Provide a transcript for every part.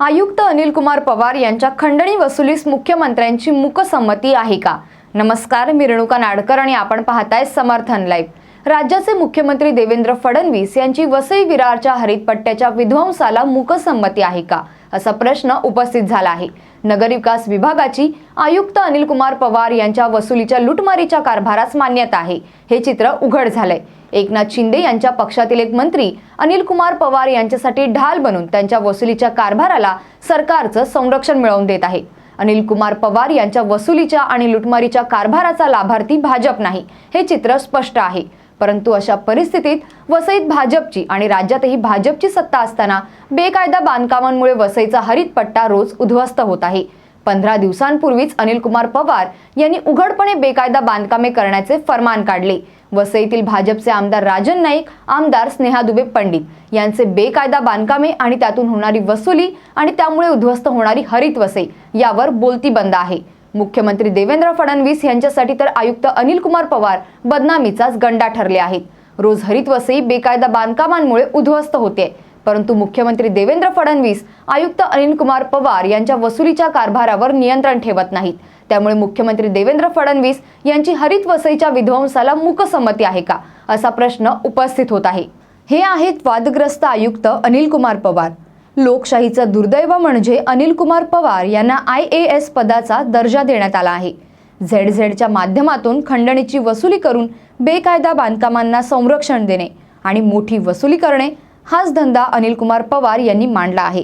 आयुक्त अनिल कुमार पवार यांच्या खंडणी वसुलीस मुख्यमंत्र्यांची मुकसंमती आहे का? नमस्कार मी रेणुका नाडकर आणि आपण पाहताय समर्थन लाईव्ह राज्याचे मुख्यमंत्री देवेंद्र फडणवीस यांची वसई विरारच्या हरितपट्ट्याच्या विध्वंसाला मुकसंमती आहे का? असा प्रश्न उपस्थित झाला आहे. नगरविकास विभागाची आयुक्त अनिल कुमार पवार यांच्या वसुलीच्या लुटमारीच्या कारभारास मान्यता आहे. हे चित्र उघड झालंय. एकनाथ शिंदे यांच्या पक्षातील एक मंत्री अनिल कुमार पवार यांच्यासाठी ढाल बनून त्यांच्या वसुलीच्या कारभाराला सरकारचं संरक्षण मिळवून देत आहे. अनिल कुमार पवार यांच्या वसुलीच्या आणि लुटमारीच्या कारभाराचा लाभार्थी भाजप नाही. हे चित्र स्पष्ट आहे. परंतु अशा परिस्थितीत वसईत भाजपची आणि राज्यातही भाजपची सत्ता असताना बेकायदा बांधकामांमुळे वसईचा हरित पट्टा रोज उद्ध्वस्त होत आहे. पंधरा दिवसांपूर्वीच अनिल कुमार पवार यांनी उघडपणे बेकायदा बांधकामे करण्याचे फरमान काढले. वसईतील भाजपचे आमदार राजन नाईक आमदार स्नेहा दुबे पंडित यांचे बेकायदा बांधकामे आणि त्यातून होणारी वसुली आणि त्यामुळे उद्ध्वस्त होणारी हरित वसई यावर बोलती बंद आहे. मुख्यमंत्री देवेंद्र फडणवीस यांच्यासाठी तर आयुक्त अनिल कुमार पवार बदनामीचाच गंडा ठरले आहेत. रोज हरित वसई बेकायदा बांधकामांमुळे उद्ध्वस्त होते. परंतु मुख्यमंत्री देवेंद्र फडणवीस आयुक्त अनिल कुमार पवार यांच्या वसुलीच्या कारभारावर नियंत्रण ठेवत नाहीत. त्यामुळे मुख्यमंत्री देवेंद्र फडणवीस यांची हरित वसईच्या विध्वंसाला मूकसंमती आहे का? असा प्रश्न उपस्थित होत आहे. हे आहेत वादग्रस्त आयुक्त अनिल कुमार पवार. लोकशाहीचं दुर्दैव म्हणजे अनिल कुमार पवार यांना आय ए एस पदाचा दर्जा देण्यात आला आहे. झेड झेडच्या माध्यमातून खंडणीची वसुली करून बेकायदा बांधकामांना संरक्षण देणे आणि मोठी वसुली करणे हाच धंदा अनिल कुमार पवार यांनी मांडला आहे.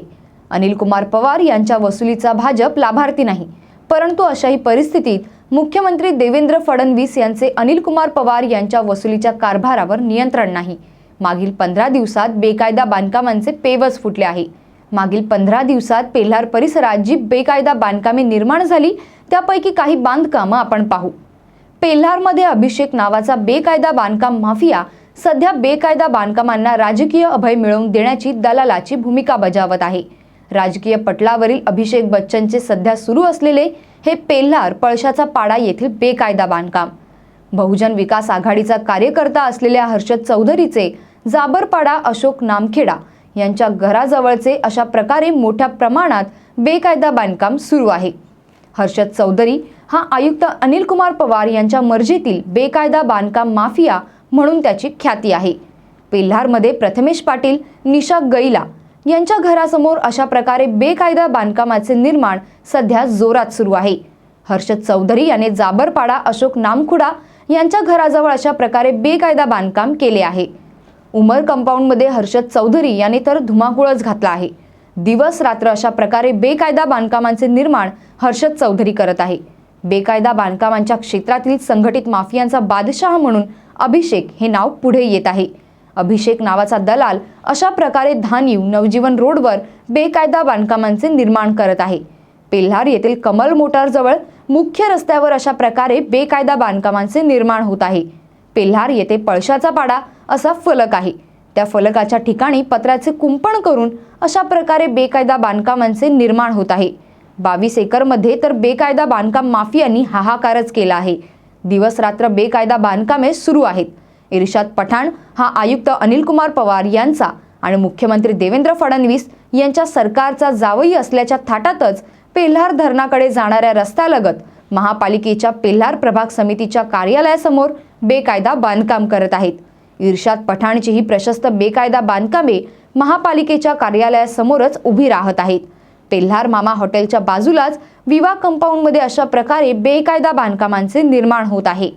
अनिल कुमार पवार यांच्या वसुलीचा भाजप लाभार्थी नाही परंतु अशाही परिस्थितीत मुख्यमंत्री देवेंद्र फडणवीस यांचे अनिल कुमार पवार यांच्या वसुलीच्या कारभारावर नियंत्रण नाही. मागील पंधरा दिवसात बेकायदा बांधकामांचे पेवच फुटले आहे. मागील पंधरा दिवसात पेल्हार परिसरात जी बेकायदा बांधकामे निर्माण झाली त्यापैकी काही बांधकामं आपण पाहू. पेल्हारमध्ये अभिषेक नावाचा बेकायदा बांधकाम माफिया सध्या बेकायदा बांधकामांना राजकीय अभय मिळवून देण्याची दलालाची भूमिका बजावत आहे. राजकीय पटलावरील अभिषेक बच्चनचे सध्या सुरू असलेले हे पेल्हार पळशाचा पाडा येथील बेकायदा बांधकाम. बहुजन विकास आघाडीचा कार्यकर्ता असलेल्या हर्षद चौधरीचे जाबरपाडा अशोक नामखेडा यांच्या घराजवळचे अशा प्रकारे मोठ्या प्रमाणात बेकायदा बांधकाम सुरू आहे. हर्षद चौधरी हा आयुक्त अनिल कुमार पवार यांच्या मर्जीतील बेकायदा बांधकाम माफिया म्हणून त्याची ख्याती आहे. पेल्हारमध्ये प्रथमेश पाटील निशा गैला यांच्या घरासमोर अशा प्रकारे बेकायदा बांधकामाचे निर्माण सध्या जोरात सुरू आहे. हर्षद चौधरी याने जाबरपाडा अशोक नामखुडा यांच्या घराजवळ अशा प्रकारे बेकायदा बांधकाम केले आहे. उमर कंपाऊंडमध्ये हर्षद चौधरी याने तर धुमाकूळच घातला आहे. दिवस रात्र अशा प्रकारे बेकायदा बांधकामांचे निर्माण हर्षद चौधरी करत आहे. बेकायदा बांधकामांच्या क्षेत्रातील संघटित माफियांचा बादशाह म्हणून अभिषेक हे नाव पुढे येत आहे. अभिषेक नावाचा दलाल अशा प्रकारे धानीव नवजीवन रोडवर बेकायदा बांधकामांचे निर्माण करत आहे. पेल्हार येथील कमल मोटारजवळ मुख्य रस्त्यावर अशा प्रकारे बेकायदा बांधकामांचे निर्माण होत आहे. पेल्हार येथे पळशाचा पाडा असा फलक आहे. त्या फलकाच्या ठिकाणी पत्राचे कुंपण करून अशा प्रकारे बेकायदा बांधकामांचे निर्माण होत आहे. बावीस एकरमध्ये तर बेकायदा बांधकाम माफियांनी हाहाकारच केला आहे. दिवस रात्र बेकायदा बांधकामे सुरू आहेत. इर्शाद पठाण हा आयुक्त अनिल कुमार पवार यांचा आणि मुख्यमंत्री देवेंद्र फडणवीस यांच्या सरकारचा जावई असल्याच्या थाटातच पेल्हार धरणाकडे जाणाऱ्या रस्त्यालगत महापालिकेच्या पेल्हार प्रभाग समितीच्या कार्यालयासमोर बेकायदा बांधकाम करत आहेत. इर्शाद पठाणची ही प्रशस्त बेकायदा बांधकामे महापालिकेच्या कार्यालयासमोरच उभी राहत आहेत. पेल्हार मामा हॉटेलच्या बाजूलाच विवा कंपाऊंडमध्ये अशा प्रकारे बेकायदा बांधकामांचे निर्माण होत आहे.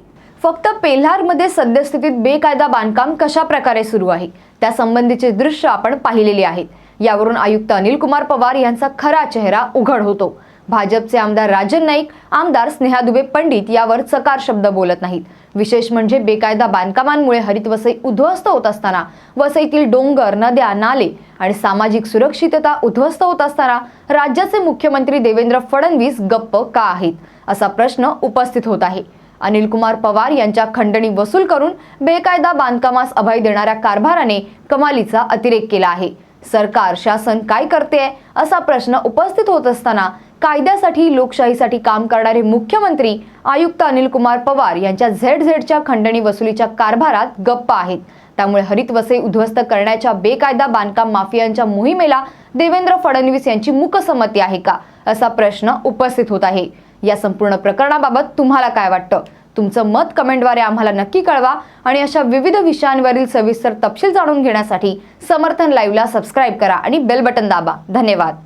फक्त पेल्हारमध्ये सद्यस्थितीत बेकायदा बांधकाम कशा प्रकारे सुरू आहे? त्या संबंधीचे दृश्य आपण पाहिलेले आहेत. यावरून आयुक्त अनिल कुमार पवार यांचा खरा चेहरा उघड होतो. भाजपचे आमदार राजन नाईक आमदार स्नेहा दुबे पंडित यावर चकार शब्द बोलत नाहीत. विशेष म्हणजे बेकायदा बांधकामांमुळे हरित वसई उद्ध्वस्त होत असताना वसईतील डोंगर नद्या नाले आणि सामाजिक सुरक्षितता उद्ध्वस्त होत असताना राज्याचे मुख्यमंत्री देवेंद्र फडणवीस गप्प का आहेत असा प्रश्न उपस्थित होत आहे. अनिल कुमार पवार यांच्या खंडणी वसूल करून बेकायदा बांधकामास अभय देणाऱ्या कारभाराने कमालीचा अतिरेक केला आहे. सरकार शासन काय करते? असा प्रश्न उपस्थित होत असताना कायद्यासाठी लोकशाहीसाठी काम करणारे मुख्यमंत्री आयुक्त अनिल कुमार पवार यांच्या झेड झेडच्या खंडणी वसुलीच्या कारभारात गप्प आहेत. त्यामुळे हरित वसई उद्ध्वस्त करण्याच्या बेकायदा बांधकाम माफियांच्या मोहिमेला देवेंद्र फडणवीस यांची मुकसमती आहे का? असा प्रश्न उपस्थित होत आहे. या संपूर्ण प्रकरणाबाबत तुम्हाला काय वाटतं? तुमचं मत कमेंटद्वारे आम्हाला नक्की कळवा आणि अशा विविध विषयांवरील सविस्तर तपशील जाणून घेण्यासाठी समर्थन लाईव्हला सबस्क्राईब करा आणि बेल बटन दाबा. धन्यवाद.